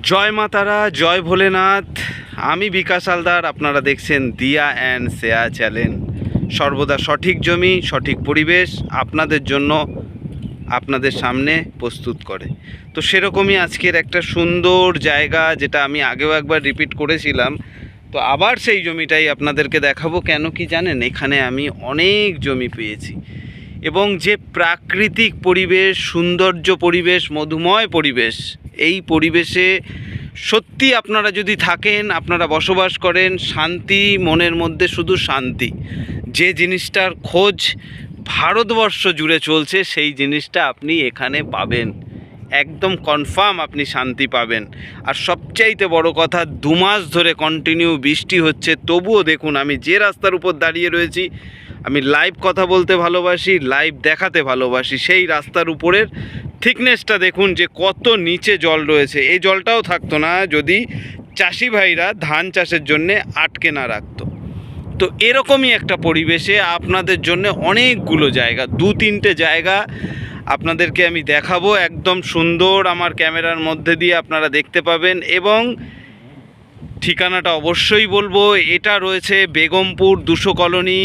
জয় মাতারা জয় ভোলেনাথ। আমি বিকাশ হালদার, আপনারা দেখছেন দিয়া অ্যান্ড সেয়া চ্যালেঞ্জ সর্বদা সঠিক জমি, সঠিক পরিবেশ আপনাদের জন্য আপনাদের সামনে প্রস্তুত করে। তো সেরকমই আজকের একটা সুন্দর জায়গা যেটা আমি আগেও একবার রিপিট করেছিলাম। তো আবার সেই জমিটাই আপনাদেরকে দেখাবো, কেন কি জানেন? এখানে আমি অনেক জমি পেয়েছি। এবং যে প্রাকৃতিক পরিবেশ, সৌন্দর্য পরিবেশ, মধুময় পরিবেশ এই পরিবেশে সত্যি আপনারা যদি থাকেন, আপনারা বসবাস করেন, শান্তি মনের মধ্যে শুধু শান্তি। যে জিনিসটার খোঁজ ভারতবর্ষ জুড়ে চলছে, সেই জিনিসটা আপনি এখানে পাবেন। একদম কনফার্ম আপনি শান্তি পাবেন। আর সবচাইতে বড় কথা দু মাস ধরে কন্টিনিউ বৃষ্টি হচ্ছে। তবুও দেখুন, আমি যে রাস্তার উপর দাঁড়িয়ে রয়েছি, আমি লাইভ কথা বলতে ভালোবাসি লাইভ দেখাতে ভালোবাসি। সেই রাস্তার উপরের থিকনেসটা দেখুন যে কত নিচে জল রয়েছে। এই জলটাও থাকতো না যদি চাষি ভাইরা ধান চাষের জন্যে আটকে না রাখতো। তো এরকমই একটা পরিবেশে আপনাদের জন্য অনেকগুলো জায়গা, দু তিনটে জায়গা আপনাদেরকে আমি দেখাবো। একদম সুন্দর আমার ক্যামেরার মধ্যে দিয়ে আপনারা দেখতে পাবেন এবং ঠিকানাটা অবশ্যই বলব। এটা রয়েছে বেগমপুর দুশো কলোনি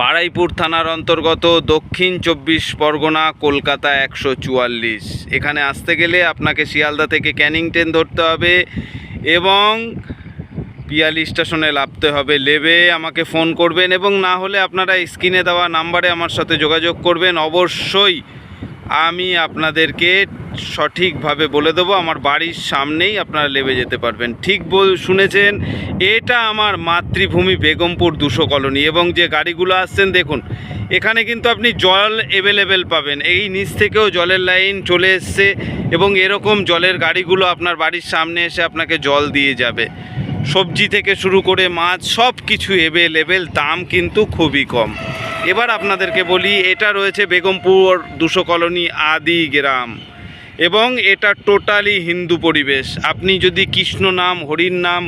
বারাইপুর থানার অন্তর্গত দক্ষিণ চব্বিশ পরগনা, কলকাতা একশো চুয়াল্লিশ। এখানে আসতে গেলে আপনাকে শিয়ালদা থেকে ক্যানিং ট্রেন ধরতে হবে এবং পিয়ালি স্টেশনে নামতে হবে। লেবে আমাকে ফোন করবেন এবং না হলে আপনারা স্ক্রিনে দেওয়া নাম্বারে আমার সাথে যোগাযোগ করবেন। অবশ্যই আমি আপনাদেরকে সঠিকভাবে বলে দেবো, আমার বাড়ির সামনেই আপনারা লেবে যেতে পারবেন। ঠিক বল শুনেছেন, এটা আমার মাতৃভূমি বেগমপুর দুশো কলোনি এবং যে গাড়িগুলো আসছেন, দেখুন, এখানে কিন্তু আপনি জল অ্যাভেলেবেল পাবেন। এই নিচ থেকেও জলের লাইন চলে এসছে এবং এরকম জলের গাড়িগুলো আপনার বাড়ির সামনে এসে আপনাকে জল দিয়ে যাবে। সবজি থেকে শুরু করে মাছ সব কিছু অ্যাভেলেবেল দাম কিন্তু খুবই কম। এবার আপনাদেরকে বলি, এটা রয়েছে বেগমপুর দুশো কলোনি আদি গ্রাম। এবং এটা টোটালি হিন্দু পরিবেশ। আপনি যদি কৃষ্ণ নাম, হরির নাম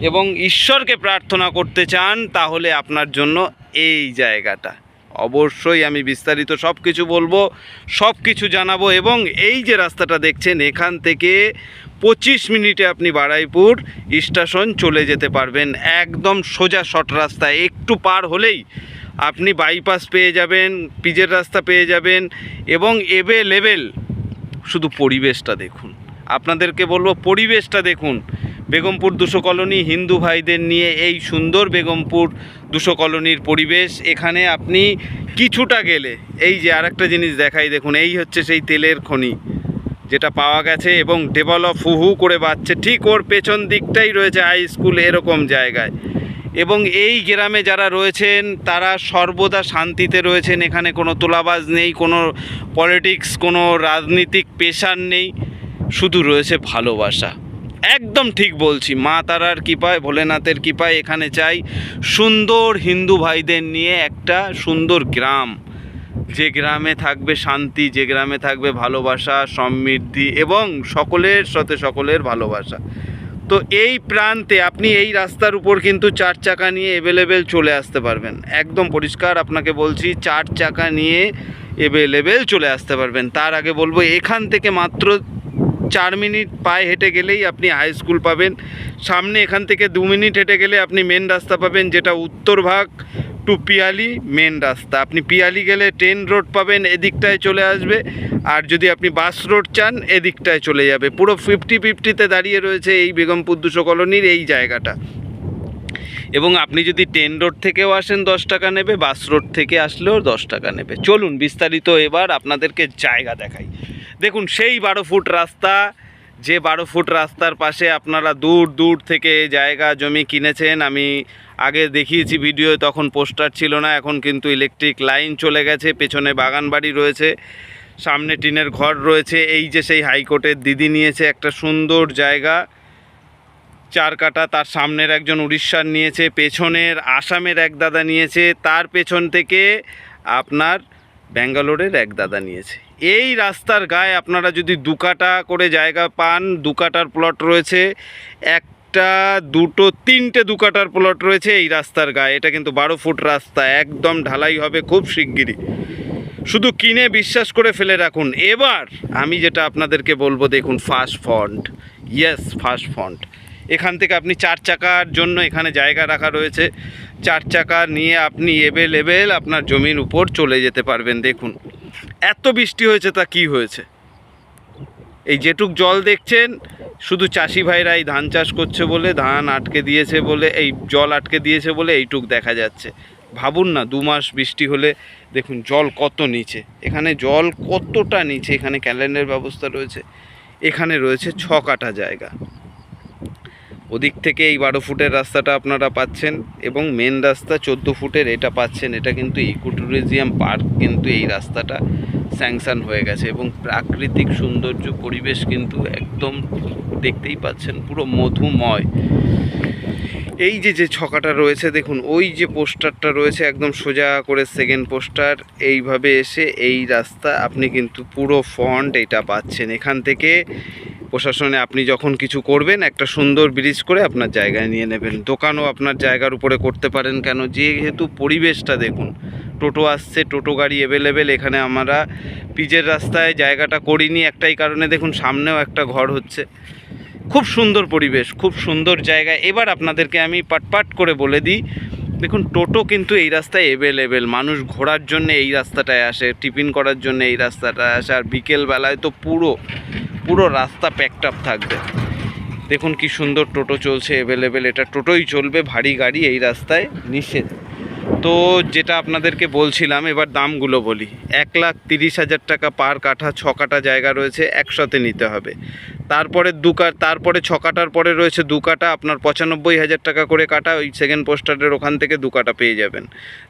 এবং ঈশ্বরকে প্রার্থনা করতে চান, তাহলে আপনার জন্য এই জায়গাটা। অবশ্যই আমি বিস্তারিত সব কিছু বলব সব কিছু জানাব এবং এই যে রাস্তাটা দেখছেন, এখান থেকে পঁচিশ মিনিটে আপনি বারাইপুর স্টেশন চলে যেতে পারবেন। একদম সোজা শর্ট রাস্তা, একটু পার হলেই আপনি বাইপাস পেয়ে যাবেন, পিজের রাস্তা পেয়ে যাবেন এবং এবে শুধু পরিবেশটা দেখুন। আপনাদেরকে বলব, পরিবেশটা দেখুন। বেগমপুর দুশো কলোনি হিন্দু ভাইদের নিয়ে এই সুন্দর বেগমপুর দুশো কলোনির পরিবেশ। এখানে আপনি কিছুটা গেলে, এই যে আরেকটা জিনিস দেখাই দেখুন, এই হচ্ছে সেই তেলের খনি, যেটা পাওয়া গেছে এবং ডেভেলপ হু হু করে বাড়ছে ঠিক ওর পেছন দিকটাই রয়েছে হাই স্কুল, এরকম জায়গায়। এবং এই গ্রামে যারা রয়েছেন, তারা সর্বদা শান্তিতে রয়েছেন। এখানে কোনো তোলাবাজ নেই, কোনো পলিটিক্স, কোনো রাজনীতিক পেশার নেই। শুধু রয়েছে ভালোবাসা। একদম ঠিক বলছি, মা তারার কৃপায়, ভোলেনাথের কৃপায় এখানে চাই। সুন্দর হিন্দু ভাইদের নিয়ে একটা সুন্দর গ্রাম। যে গ্রামে থাকবে শান্তি, যে গ্রামে থাকবে ভালোবাসা, সমৃদ্ধি এবং সকলের সাথে সকলের ভালোবাসা। তো এই প্রান্তে আপনি এই রাস্তার উপর কিন্তু চার চাকা নিয়ে অ্যাভেলেবেল চলে আসতে পারবেন। একদম পরিষ্কার আপনাকে বলছি, চার চাকা নিয়ে অ্যাভেলেবেল চলে আসতে পারবেন। তার আগে বলব, এখান থেকে মাত্র চার মিনিট পায়ে হেঁটে গেলেই আপনি হাই স্কুল পাবেন। সামনে এখান থেকে দু মিনিট হেঁটে গেলে আপনি মেন রাস্তা পাবেন, যেটা উত্তর ভাগ। টু পিয়ালি মেন রাস্তা। আপনি পিয়ালি গেলে ট্রেন রোড পাবেন, এদিকটায় চলে আসবে। আর যদি আপনি বাস রোড চান, এদিকটায় চলে যাবে। পুরো ফিফটি ফিফটিতে দাঁড়িয়ে রয়েছে এই বেগমপুর দুশো কলোনির এই জায়গাটা। এবং আপনি যদি ট্রেন রোড থেকেও আসেন, দশ টাকা নেবে বাস রোড থেকে আসলেও দশ টাকা নেবে। চলুন বিস্তারিত এবার আপনাদেরকে জায়গা দেখাই। দেখুন, সেই বারো ফুট রাস্তা যে বারো ফুট রাস্তার পাশে আপনারা দূর দূর থেকে জায়গা, জমি কিনেছেন, আমি আগে দেখিয়েছি ভিডিও তখন পোস্টার ছিল না, এখন কিন্তু ইলেকট্রিক লাইন চলে গেছে, পেছনে বাগান বাড়ি রয়েছে, সামনে টিনের ঘর রয়েছে, এই যে সেই হাইকোর্টের দিদি নিয়েছে একটা সুন্দর জায়গা, চার কাটা, তার সামনের একজন উড়িষ্যার নিয়েছে, পেছনের আসামের এক দাদা নিয়েছে, তার পেছন থেকে আপনার ব্যাঙ্গালোরের এক দাদা নিয়েছে। এই রাস্তার গায়ে আপনারা যদি দু কাটা করে জায়গা পান, দু কাটার প্লট রয়েছে, একটা, দুটো, তিনটে দু কাটার প্লট রয়েছে এই রাস্তার গায়ে। এটা কিন্তু বারো ফুট রাস্তা, একদম ঢালাই হবে খুব শিগগিরই। শুধু কিনে বিশ্বাস করে ফেলে রাখুন। এবার আমি যেটা আপনাদেরকে বলব, দেখুন first font yes first font এখান থেকে আপনি চার চাকার জন্য এখানে জায়গা রাখা রয়েছে। চার চাকা নিয়ে আপনি এবেলেবেল আপনার জমির উপর চলে যেতে পারবেন, দেখুন। এত বৃষ্টি হয়েছে তা কি হয়েছে? এই যেটুক জল দেখছেন, শুধু চাষি ভাইরাই ধান চাষ করছে বলে, ধান আটকে দিয়েছে বলে, এই জল আটকে দিয়েছে বলে এইটুক দেখা যাচ্ছে। ভাবুন না, দু মাস বৃষ্টি হলে দেখুন জল কত নিচে। এখানে জল কতটা নিচে? এখানে ক্যালেন্ডার ব্যবস্থা রয়েছে। এখানে রয়েছে ছ কাটা জায়গা। ওদিক থেকে এই বারো ফুটের রাস্তাটা আপনারা পাচ্ছেন এবং মেন রাস্তা চোদ্দ ফুটের এটা পাচ্ছেন। এটা কিন্তু ইকো ট্যুরিজিয়াম পার্ক কিন্তু এই রাস্তাটা। স্যাংশন হয়ে গেছে এবং প্রাকৃতিক সৌন্দর্য পরিবেশ কিন্তু একদম দেখতেই পাচ্ছেন, পুরো মধুময়। এই যে যে ছকাটা রয়েছে, দেখুন, ওই যে পোস্টারটা রয়েছে, একদম সোজা করে সেকেন্ড পোস্টার, এইভাবে এসে এই রাস্তা আপনি কিন্তু পুরো ফন্ট এটা পাচ্ছেন। এখান থেকে প্রশাসনে আপনি যখন কিছু করবেন, একটা সুন্দর ব্রিজ করে আপনার জায়গায় নিয়ে নেবেন। দোকানও আপনার জায়গার উপরে করতে পারেন কেন? যেহেতু পরিবেশটা দেখুন টোটো আসছে, টোটো গাড়ি অ্যাভেলেবেল এখানে আমরা পিজের রাস্তায় জায়গাটা করিনি, একটাই কারণে দেখুন সামনেও একটা ঘর হচ্ছে। খুব সুন্দর পরিবেশ, খুব সুন্দর জায়গা। এবার আপনাদেরকে আমি পাটপাট করে বলে দিই, দেখুন টোটো কিন্তু এই রাস্তায় অ্যাভেলেবেল মানুষ ঘোরার জন্য এই রাস্তাটায় আসে, টিফিন করার জন্য এই রাস্তাটায় আসে, আর বিকেলবেলায় তো পুরো পুরো রাস্তা প্যাকড আপ থাকবে। দেখুন কি সুন্দর টোটো চলছে অ্যাভেলেবেল এটা টোটোই চলবে, ভারী গাড়ি এই রাস্তায় নিষেধ। তো যেটা আপনাদেরকে বলছিলাম, এবার দামগুলো বলি। এক লাখ তিরিশ হাজার টাকা পার কাঠা, ছ জায়গা রয়েছে, একসাথে নিতে হবে। তারপরে দু কা, তারপরে ছ কাটার পরে রয়েছে দু কাটা আপনার পঁচানব্বই হাজার টাকা করে কাটা ওই সেকেন্ড পোস্টারের ওখান থেকে দু কাটা পেয়ে যাবেন।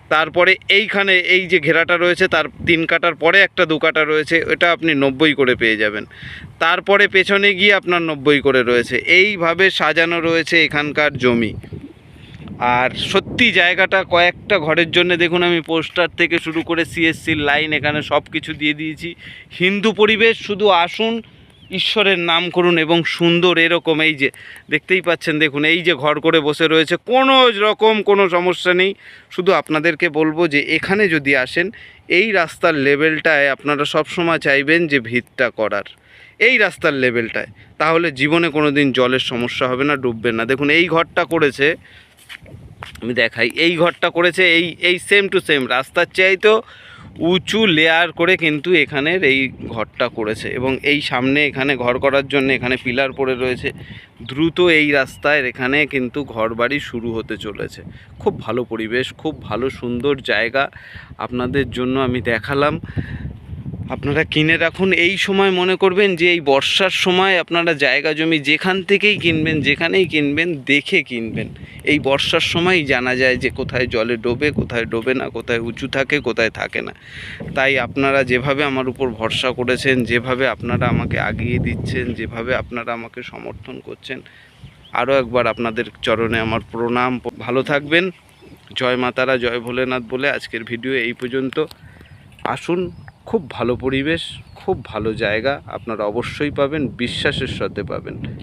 তারপরে এইখানে এই যে ঘেরাটা রয়েছে, তার তিন কাটার পরে একটা দু কাটা রয়েছে, ওটা আপনি নব্বই করে পেয়ে যাবেন। তারপরে পেছনে গিয়ে আপনার নব্বই করে রয়েছে। এইভাবে সাজানো রয়েছে এখানকার জমি। আর সত্যি জায়গাটা কয়েকটা ঘরের জন্য দেখুন, আমি পোস্টার থেকে শুরু করে সিএসসির লাইন এখানে সব কিছু দিয়ে দিয়েছি। হিন্দু পরিবেশ, শুধু আসুন, ঈশ্বরের নাম করুন এবং সুন্দর এরকম এই যে, দেখতেই পাচ্ছেন, দেখুন, এই যে ঘর করে বসে রয়েছে, কোনো রকম কোনো সমস্যা নেই। শুধু আপনাদেরকে বলব যে, এখানে যদি আসেন, এই রাস্তার লেভেলটায় আপনারা সবসময় চাইবেন যে ভিতটা করার। এই রাস্তার লেভেলটায় তাহলে জীবনে কোনো দিন জলের সমস্যা হবে না, ডুববে না। দেখুন, এই ঘরটা করেছে আমি দেখাই। এই ঘরটা করেছে এই এই সেম টু সেম রাস্তার চাইতেও উঁচু লেয়ার করে কিন্তু এখানের এই ঘরটা করেছে এবং এই সামনে এখানে ঘর করার জন্য এখানে পিলার পড়ে রয়েছে। দ্রুত এই রাস্তায় এখানে কিন্তু ঘরবাড়ি শুরু হতে চলেছে। খুব ভালো পরিবেশ, খুব ভালো সুন্দর জায়গা আপনাদের জন্য আমি দেখালাম। আপনারা কিনে রাখুন। এই সময় মনে করবেন যে এই বর্ষার সময় আপনারা জায়গা জমি যেখান থেকেই কিনবেন, যেখানেই কিনবেন, দেখে কিনবেন। এই বর্ষার সময়ই জানা যায় যে কোথায় জলে ডোবে, কোথায় ডোবে না, কোথায় উঁচু থাকে, কোথায় থাকে না। তাই আপনারা যেভাবে আমার উপর ভরসা করেছেন, যেভাবে আপনারা আমাকে আগিয়ে দিচ্ছেন, যেভাবে আপনারা আমাকে সমর্থন করছেন, আরও একবার আপনাদের চরণে আমার প্রণাম। ভালো থাকবেন। জয় মাতারা জয় ভোলেনাথ বলে আজকের ভিডিও এই পর্যন্ত। আসুন, খুব ভালো পরিবেশ, খুব ভালো জায়গা, আপনারা অবশ্যই পাবেন, বিশ্বাসের সাথে পাবেন।